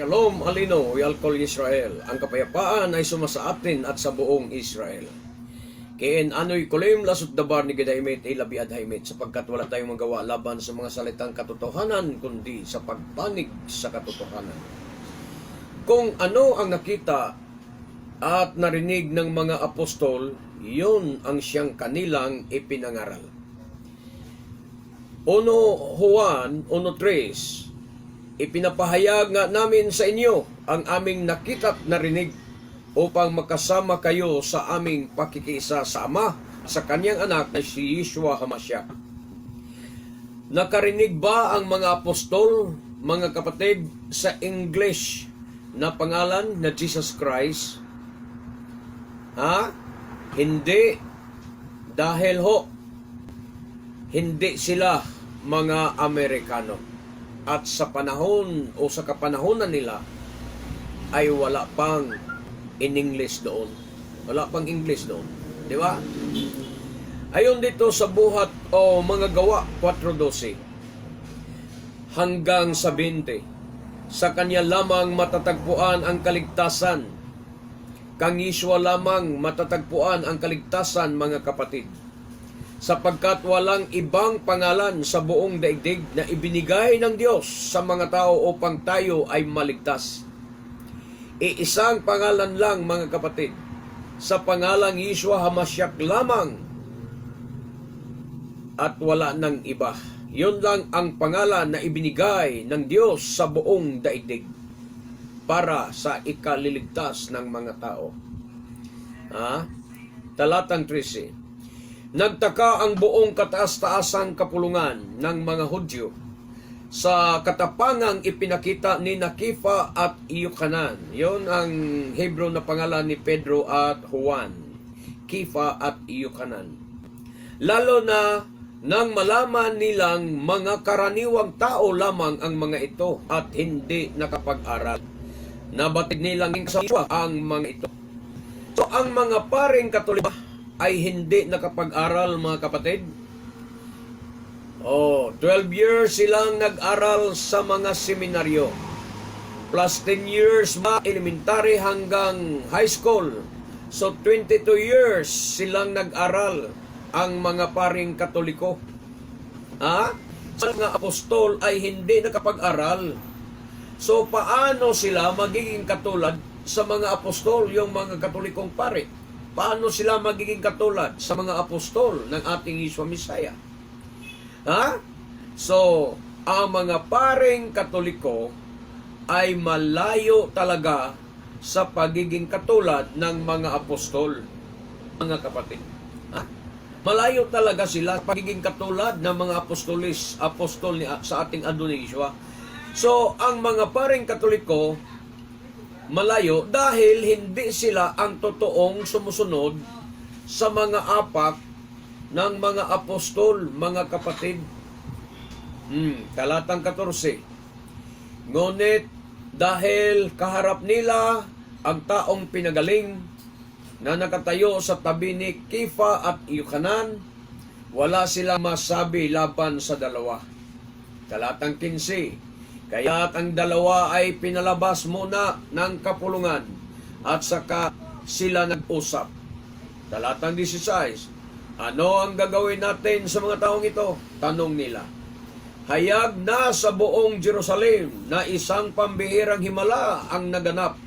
Shalom Alino, Yalkol Israel. Ang kapayapaan ay sumasa atin at sa buong Israel. Kain ano'y kulim lasot dabar ni Gedaimet ilabi adhaimet sapagkat wala tayong magawa laban sa mga salitang katotohanan kundi sa pagpanig sa katotohanan. Kung ano ang nakita at narinig ng mga apostol, yun ang siyang kanilang ipinangaral. Uno Juan 1.3 Ipinapahayag nga namin sa inyo ang aming nakita at narinig upang makasama kayo sa aming pakikisa sa Ama sa kanyang anak na si Yeshua Hamashiach. Nakarinig ba ang mga apostol, mga kapatid, sa English na pangalan na Jesus Christ? Ha? Hindi. Dahil ho, hindi sila mga Amerikano. At sa panahon o sa kapanahonan nila ay wala pang in English doon. Wala pang English doon. Di ba? Ayon dito sa buhat o mga gawa 4.12 hanggang sa 20. Sa kanya lamang matatagpuan ang kaligtasan. Kang Yeshua lamang matatagpuan ang kaligtasan mga kapatid sapagkat walang ibang pangalan sa buong daigdig na ibinigay ng Diyos sa mga tao upang tayo ay maligtas. Iisang pangalan lang mga kapatid, sa pangalang Yeshua Hamashiach lamang at wala ng iba. Yun lang ang pangalan na ibinigay ng Diyos sa buong daigdig para sa ikaliligtas ng mga tao. Ha? Talatang 13 Nagtaka ang buong kataas-taasang kapulungan ng mga Hudyo sa katapangang ipinakita ni Nakifa at Iyukanan. Yon ang Hebrew na pangalan ni Pedro at Juan. Kifa at Iyukanan. Lalo na nang malaman nilang mga karaniwang tao lamang ang mga ito at hindi nakapag-aral. Nabatid nilang sa ang mga ito. So ang mga paring katoliko ay hindi nakapag-aral mga kapatid. Oh, 12 years silang nag-aral sa mga seminaryo. Plus 10 years ba elementary hanggang high school. So 22 years silang nag-aral ang mga paring katoliko. Ha? Sa mga apostol ay hindi nakapag-aral. So paano sila magiging katulad sa mga apostol, yung mga katolikong pare? Paano sila magiging katulad sa mga apostol ng ating Iswa Misaya? Ha? So, ang mga paring katoliko ay malayo talaga sa pagiging katulad ng mga apostol, mga kapatid. Ha? Malayo talaga sila sa pagiging katulad ng mga apostolis, apostol ni, sa ating Adoniswa. So, ang mga paring katoliko, malayo dahil hindi sila ang totoong sumusunod sa mga apak ng mga apostol, mga kapatid. Hmm, talatang 14. Ngunit dahil kaharap nila ang taong pinagaling na nakatayo sa tabi ni Kifa at Yukanan, wala silang masabi laban sa dalawa. Talatang 15. Kaya ang dalawa ay pinalabas muna ng kapulungan at saka sila nag-usap. Talatang 16. Ano ang gagawin natin sa mga taong ito? Tanong nila. Hayag na sa buong Jerusalem na isang pambihirang himala ang naganap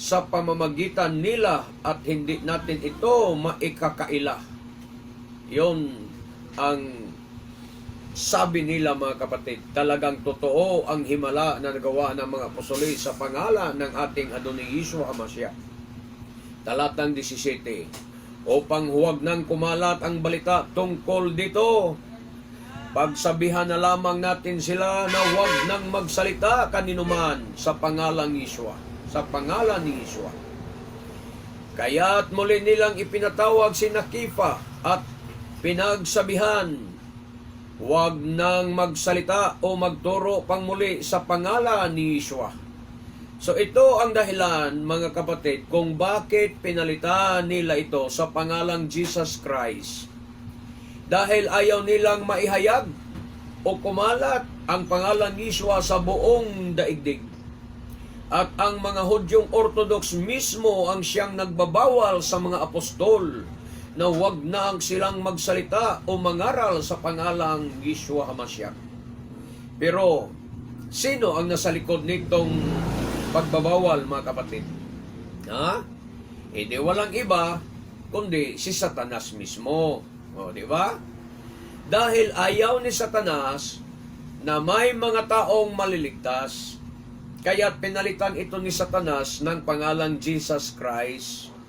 sa pamamagitan nila at hindi natin ito maikakaila. Yon ang sabi nila mga kapatid, talagang totoo ang himala na nagawa ng mga apostoli sa pangalan ng ating Adonai Yeshua Hamashiach. Talatang 17 upang huwag nang kumalat ang balita tungkol dito. Pagsabihan na lamang natin sila na huwag nang magsalita kaninuman sa pangalang Yeshua. Sa pangalan ni Yeshua. Kaya't muli nilang ipinatawag si Nakifa at pinagsabihan Huwag nang magsalita o magturo pang muli sa pangalan ni Yeshua. So ito ang dahilan mga kapatid kung bakit pinalitan nila ito sa pangalang Jesus Christ. Dahil ayaw nilang maihayag o kumalat ang pangalan ni Yeshua sa buong daigdig. At ang mga Hudyong Orthodox mismo ang siyang nagbabawal sa mga apostol na huwag na ang silang magsalita o mangaral sa pangalang Yeshua HaMashiach. Pero, sino ang nasa likod nitong pagbabawal, mga kapatid? Ha? Hindi walang iba, kundi si Satanas mismo. O, di ba? Dahil ayaw ni Satanas na may mga taong maliligtas, kaya pinalitan ito ni Satanas ng pangalan Jesus Christ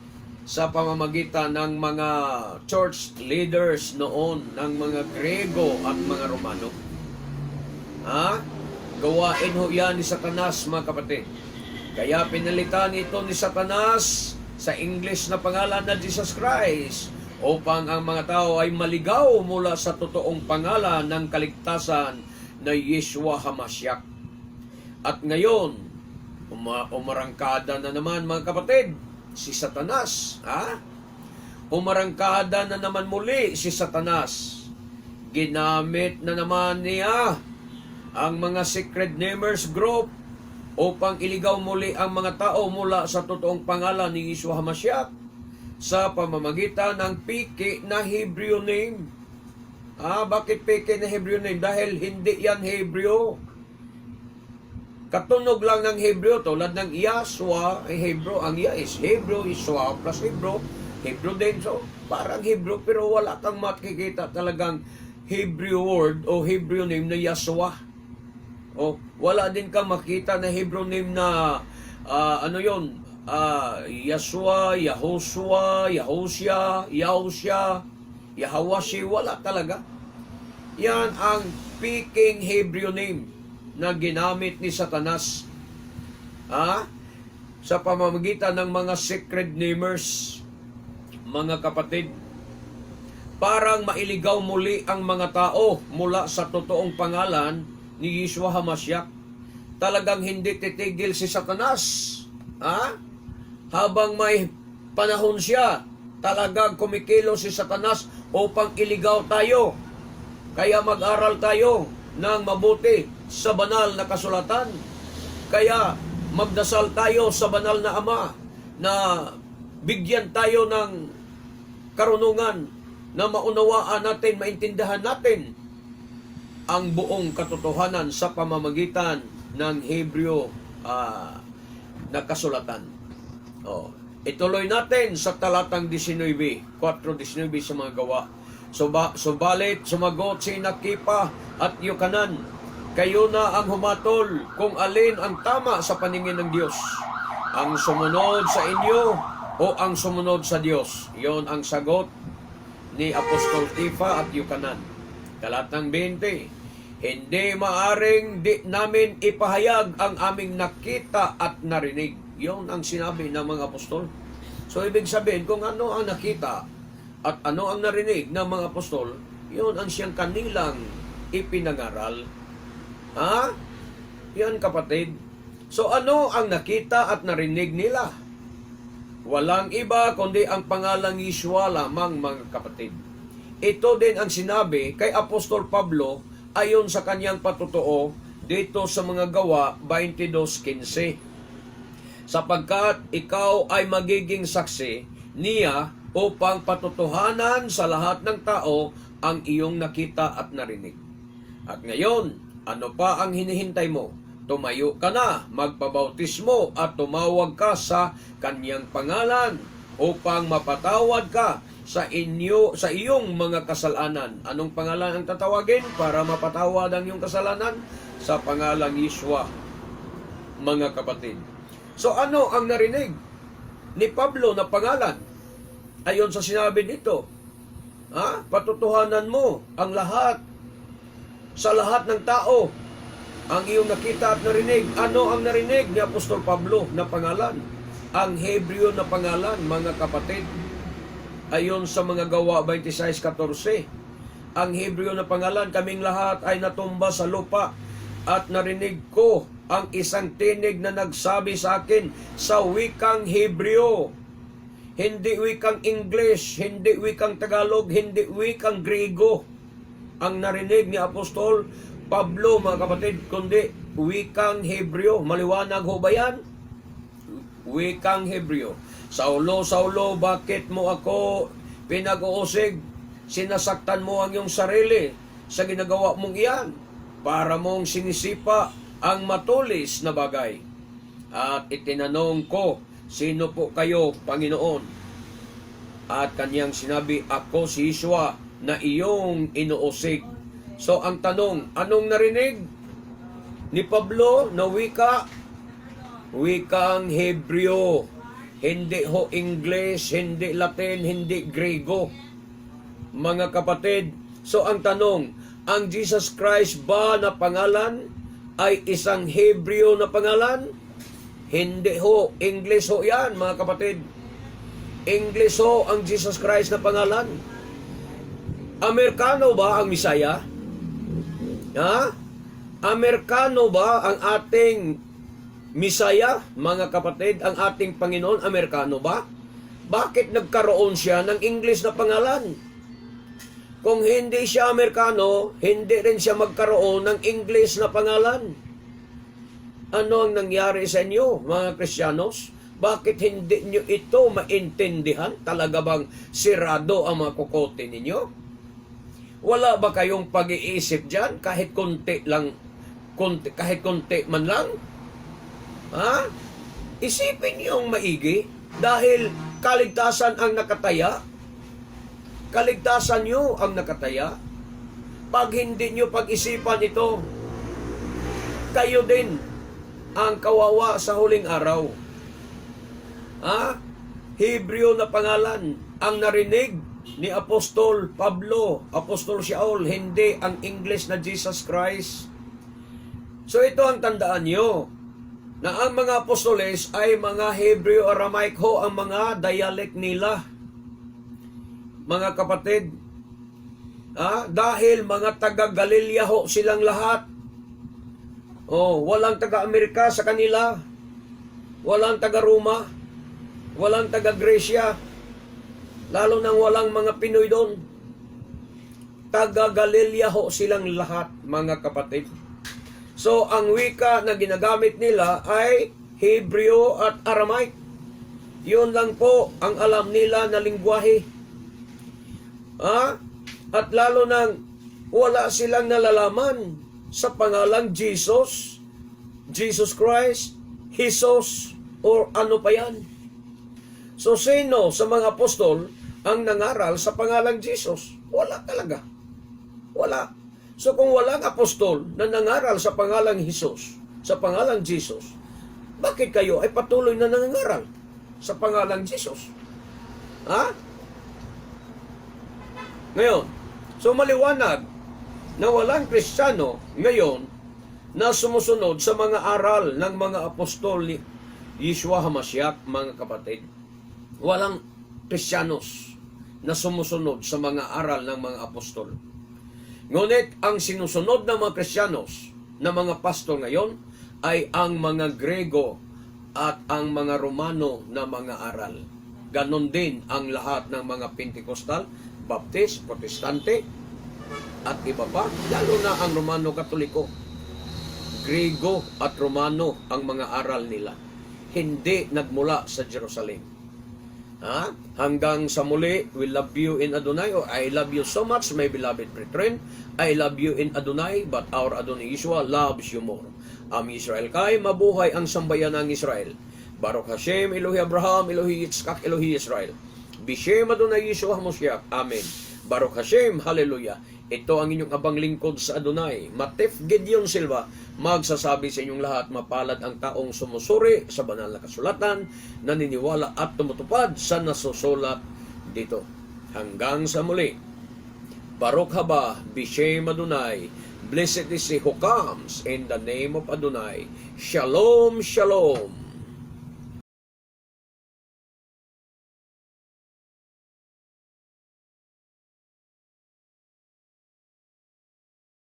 sa pamamagitan ng mga church leaders noon, ng mga Grego at mga Romano. Ha? Gawain ho yan ni Satanas, mga kapatid. Kaya pinalitan ito ni Satanas sa English na pangalan na Jesus Christ upang ang mga tao ay maligaw mula sa totoong pangalan ng kaligtasan na Yeshua HaMashiach. At ngayon, uma- umarangkada na naman mga kapatid, si Satanas. Ha? Umarangkada na naman muli si Satanas. Ginamit na naman niya ang mga secret namers group upang iligaw muli ang mga tao mula sa totoong pangalan ni Yeshua HaMashiach sa pamamagitan ng piki na Hebrew name. Ah, bakit piki na Hebrew name? Dahil hindi yan Hebrew. Katunog lang ng Hebrew, tulad ng Yahshua, ay Hebrew, ang Ya is Hebrew, Yeshua plus Hebrew, Hebrew din. So, parang Hebrew, pero wala kang makikita talagang Hebrew word o Hebrew name na Yahshua. O, wala din kang makita na Hebrew name na, ah, ano yon ah Yahshua, Yahoshua, Yahosya, Yahosya, Yahawashi, wala talaga. Yan ang speaking Hebrew name na ginamit ni Satanas ha? sa pamamagitan ng mga secret namers, mga kapatid, parang mailigaw muli ang mga tao mula sa totoong pangalan ni Yeshua HaMashiach. Talagang hindi titigil si Satanas. Ha? Habang may panahon siya, talagang kumikilo si Satanas upang iligaw tayo. Kaya mag-aral tayo ng mabuti sa banal na kasulatan. Kaya magdasal tayo sa banal na Ama na bigyan tayo ng karunungan na maunawaan natin, maintindihan natin ang buong katotohanan sa pamamagitan ng Hebreo ah, na kasulatan. Oh, ituloy natin sa talatang 19, 4.19 sa mga gawa. Suba, subalit, sumagot si Nakipa at Yukanan, kayo na ang humatol kung alin ang tama sa paningin ng Diyos. Ang sumunod sa inyo o ang sumunod sa Diyos. Yon ang sagot ni Apostol Tifa at Yukanan. Talatang 20, Hindi maaring di namin ipahayag ang aming nakita at narinig. Yon ang sinabi ng mga apostol. So, ibig sabihin, kung ano ang nakita at ano ang narinig ng mga apostol, yun ang siyang kanilang ipinangaral. Ha? Yan kapatid. So ano ang nakita at narinig nila? Walang iba kundi ang pangalang Yeshua lamang mga kapatid. Ito din ang sinabi kay Apostol Pablo ayon sa kanyang patotoo dito sa mga gawa 22.15 sapagkat ikaw ay magiging saksi niya upang patutuhanan sa lahat ng tao ang iyong nakita at narinig. At ngayon, ano pa ang hinihintay mo? Tumayo ka na, magpabautismo at tumawag ka sa kanyang pangalan upang mapatawad ka sa inyo sa iyong mga kasalanan. Anong pangalan ang tatawagin para mapatawad ang iyong kasalanan? Sa pangalang Yeshua, mga kapatid. So ano ang narinig ni Pablo na pangalan? Ayon sa sinabi dito, ha? patutuhanan mo ang lahat sa lahat ng tao ang iyong nakita at narinig. Ano ang narinig ni Apostol Pablo na pangalan? Ang Hebreo na pangalan, mga kapatid. Ayon sa mga gawa 26.14, ang Hebreo na pangalan, kaming lahat ay natumba sa lupa at narinig ko ang isang tinig na nagsabi sa akin sa wikang Hebreo. Hindi wikang English, hindi wikang Tagalog, hindi wikang Grego. Ang narinig ni Apostol Pablo, mga kapatid, kundi wikang Hebreo. Maliwanag ho ba yan? wikang Hebreo. Saulo, Saulo, bakit mo ako pinag-uusig? Sinasaktan mo ang iyong sarili sa ginagawa mong iyan para mong sinisipa ang matulis na bagay. At itinanong ko, sino po kayo, Panginoon? At kanyang sinabi, ako si Yeshua na iyong inuusig. So ang tanong, anong narinig ni Pablo na wika? Wikang Hebreo. Hindi ho English, hindi Latin, hindi Grego. Mga kapatid, so ang tanong, ang Jesus Christ ba na pangalan ay isang Hebreo na pangalan? Hindi ho, English ho yan mga kapatid. English ho ang Jesus Christ na pangalan. Amerikano ba ang Misaya? Ha? Amerikano ba ang ating Misaya, mga kapatid, ang ating Panginoon, Amerikano ba? Bakit nagkaroon siya ng English na pangalan? Kung hindi siya Amerikano, hindi rin siya magkaroon ng English na pangalan. Ano ang nangyari sa inyo, mga Kristiyanos? Bakit hindi nyo ito maintindihan? Talaga bang sirado ang mga kukote ninyo? Wala ba kayong pag-iisip dyan? Kahit konti lang, konti, kahit konti man lang? Ha? Isipin niyong maigi dahil kaligtasan ang nakataya. Kaligtasan niyo ang nakataya. Pag hindi niyo pag-isipan ito, kayo din ang kawawa sa huling araw. Ha? Hebreo na pangalan ang narinig ni Apostol Pablo, Apostol Shaul, hindi ang English na Jesus Christ. So ito ang tandaan niyo na ang mga apostoles ay mga Hebreo Aramaic ho ang mga dialect nila. Mga kapatid, ah, dahil mga taga Galilea ho silang lahat. Oh, walang taga Amerika sa kanila. Walang taga Roma. Walang taga Grecia. Lalo nang walang mga Pinoy doon. Taga Galilea ho silang lahat, mga kapatid. So, ang wika na ginagamit nila ay Hebreo at Aramaic. Yun lang po ang alam nila na lingwahe. Ha? At lalo nang wala silang nalalaman sa pangalang Jesus, Jesus Christ, Jesus, or ano pa yan. So, sino sa mga apostol ang nangaral sa pangalang Jesus? Wala talaga. Wala. So kung walang apostol na nangaral sa pangalang Jesus, sa pangalang Jesus, bakit kayo ay patuloy na nangaral sa pangalang Jesus? Ha? Ngayon, so maliwanag na walang Kristiyano ngayon na sumusunod sa mga aral ng mga apostol ni Yeshua HaMashiach, mga kapatid. Walang Kristiyanos na sumusunod sa mga aral ng mga apostol. Ngunit ang sinusunod ng mga Kristyanos na mga pastor ngayon ay ang mga Grego at ang mga Romano na mga aral. Ganon din ang lahat ng mga Pentecostal, Baptist, Protestante, at iba pa, lalo na ang Romano Katoliko. Grego at Romano ang mga aral nila. Hindi nagmula sa Jerusalem. Ha? Hanggang sa muli, we love you in Adonai or I love you so much, my beloved brethren. I love you in Adonai, but our Adonai Yeshua loves you more. Am Israel kay mabuhay ang sambayan ng Israel. Baruch Hashem, Elohi Abraham, Elohi Yitzchak, Elohi Israel. Bishem Adonai Yeshua HaMashiach. Amen. Baruch Hashem, Hallelujah. Ito ang inyong abang lingkod sa Adonai. Matef Gideon Silva, magsasabi sa inyong lahat, mapalad ang taong sumusuri sa banal na kasulatan, naniniwala at tumutupad sa nasusulat dito. Hanggang sa muli. Baruch haba, Bishem Adonai. Blessed is he who comes in the name of Adonai. Shalom, shalom.